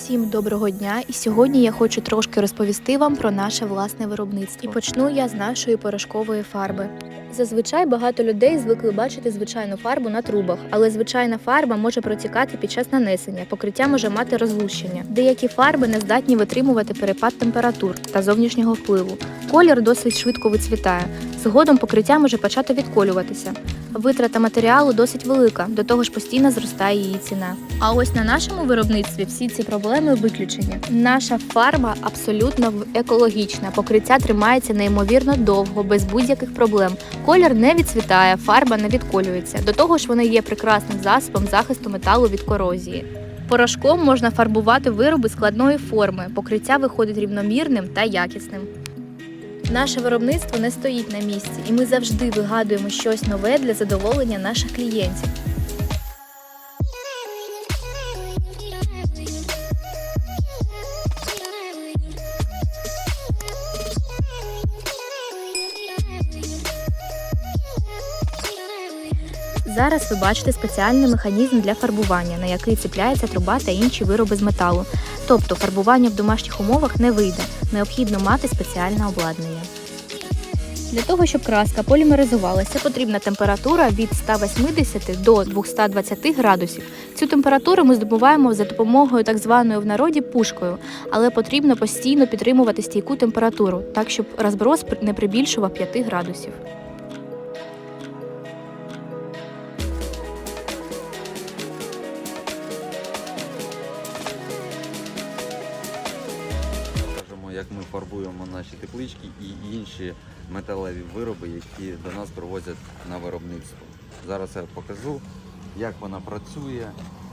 Всім доброго дня! І сьогодні я хочу трошки розповісти вам про наше власне виробництво. І почну я з нашої порошкової фарби. Зазвичай багато людей звикли бачити звичайну фарбу на трубах, але звичайна фарба може протікати під час нанесення. Покриття може мати розлущення. Деякі фарби не здатні витримувати перепад температур та зовнішнього впливу. Колір досить швидко вицвітає. Згодом покриття може почати відколюватися. Витрата матеріалу досить велика, до того ж постійно зростає її ціна. А ось на нашому виробництві всі ці проблеми виключені. Наша фарба абсолютно екологічна, покриття тримається неймовірно довго, без будь-яких проблем. Колір не відцвітає, фарба не відколюється. До того ж, вона є прекрасним засобом захисту металу від корозії. Порошком можна фарбувати вироби складної форми. Покриття виходить рівномірним та якісним. Наше виробництво не стоїть на місці, і ми завжди вигадуємо щось нове для задоволення наших клієнтів. Зараз ви бачите спеціальний механізм для фарбування, на який цепляється труба та інші вироби з металу. Тобто фарбування в домашніх умовах не вийде. Необхідно мати спеціальне обладнання. Для того, щоб краска полімеризувалася, потрібна температура від 180 до 220 градусів. Цю температуру ми здобуваємо за допомогою так званої в народі пушкою, але потрібно постійно підтримувати стійку температуру, так щоб розброс не прибільшував 5 градусів. Ми наші теплички і інші металеві вироби, які до нас привозять на виробництво. Зараз я покажу, як вона працює,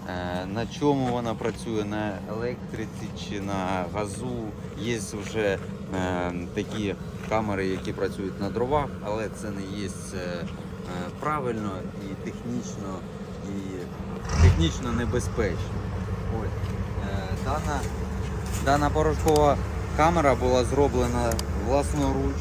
е, на чому вона працює, на електриці чи на газу. Є вже е, такі камери, які працюють на дровах, але це не є е, правильно і технічно, і технічно небезпечно. Ось, дана Дана порошкова камера була зроблена власноруч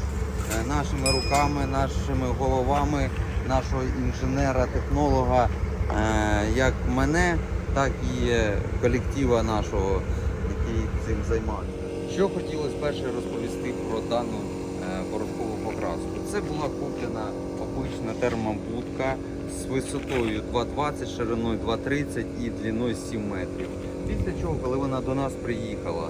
е, нашими руками, нашими головами, нашого інженера, технолога, е, як мене, так і е, колектива нашого, який цим займається. Що хотілося перше розповісти про дану порошкову покраску. Це була куплена обична термобудка з висотою 2,20, шириною 2,30 і длиною 7 метрів. Після чого, коли вона до нас приїхала,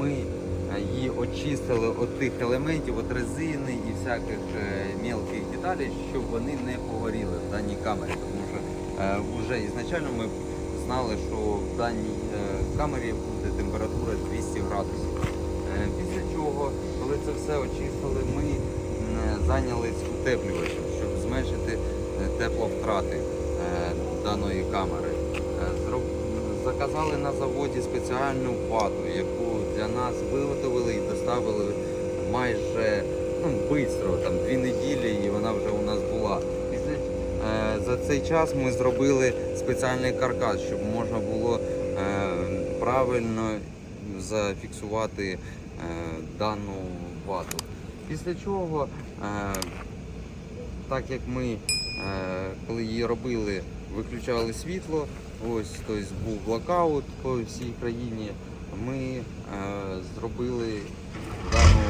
ми е, її очистили від тих елементів, від резини і всяких е, мелких деталей, щоб вони не погоріли в даній камері. Тому що е, вже ізначально ми знали, що в даній е, камері буде температура 200 градусів. Е, Після чого, коли це все очистили, ми зайнялись утеплювачем, щоб зменшити е, тепловтрати е, даної камери. Заказали на заводі спеціальну вату, яку для нас виготовили і доставили майже ну, швидко, там дві неділі, і вона вже у нас була. Е, за цей час ми зробили спеціальний каркас, щоб можна було е, правильно зафіксувати е, дану вату. Після чого, так як ми, коли її робили, виключали світло, ось тобто був блокаут по всій країні, ми е, зробили дану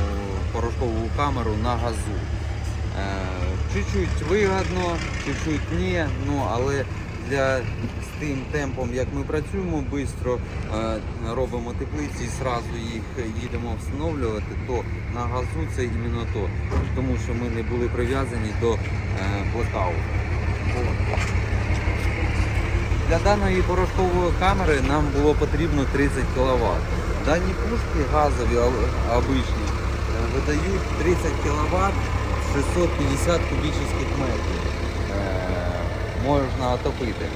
порошкову камеру на газу. Е, Чуть-чуть вигідно, чуть-чуть ні, ну але для з тим темпом, як ми працюємо, швидко е, робимо теплиці і одразу їх їдемо встановлювати, то на газу це іменно то, тому що ми не були прив'язані до е, блокауту. Для даної порошкової камери нам було потрібно 30 кВт. Дані пушки газові обичні е, видають 30 кВт 650 кубічних метрів. Е, можна отопити.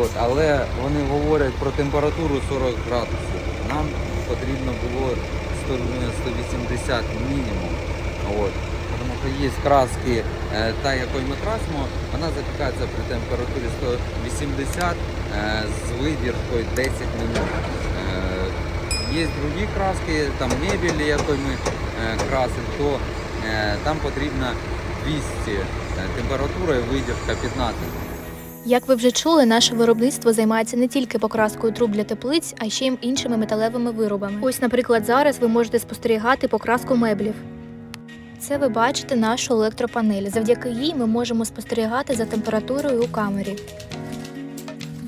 От, але вони говорять про температуру 40 градусів. Нам потрібно було 180 мінімум. Що є краски, е, та якою ми красимо, вона запікається при температурі 180 е, з видіркою 10 минут. Е, Є другі краски, там мебелі, якою ми красимо, то там потрібна 200 е, температура і видірка 15. Як ви вже чули, наше виробництво займається не тільки покраскою труб для теплиць, а ще й іншими металевими виробами. Ось, наприклад, зараз ви можете спостерігати покраску меблів. Це ви бачите нашу електропанель. Завдяки їй ми можемо спостерігати за температурою у камері.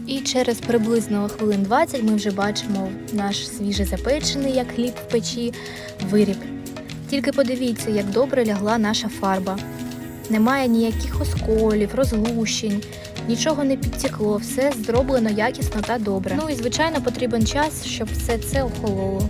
І через приблизно хвилин 20 ми вже бачимо наш свіже запечений, як хліб в печі, виріб. Тільки подивіться, як добре лягла наша фарба. Немає ніяких осколів, розлущень, нічого не підтекло, все зроблено якісно та добре. Ну і звичайно потрібен час, щоб все це охололо.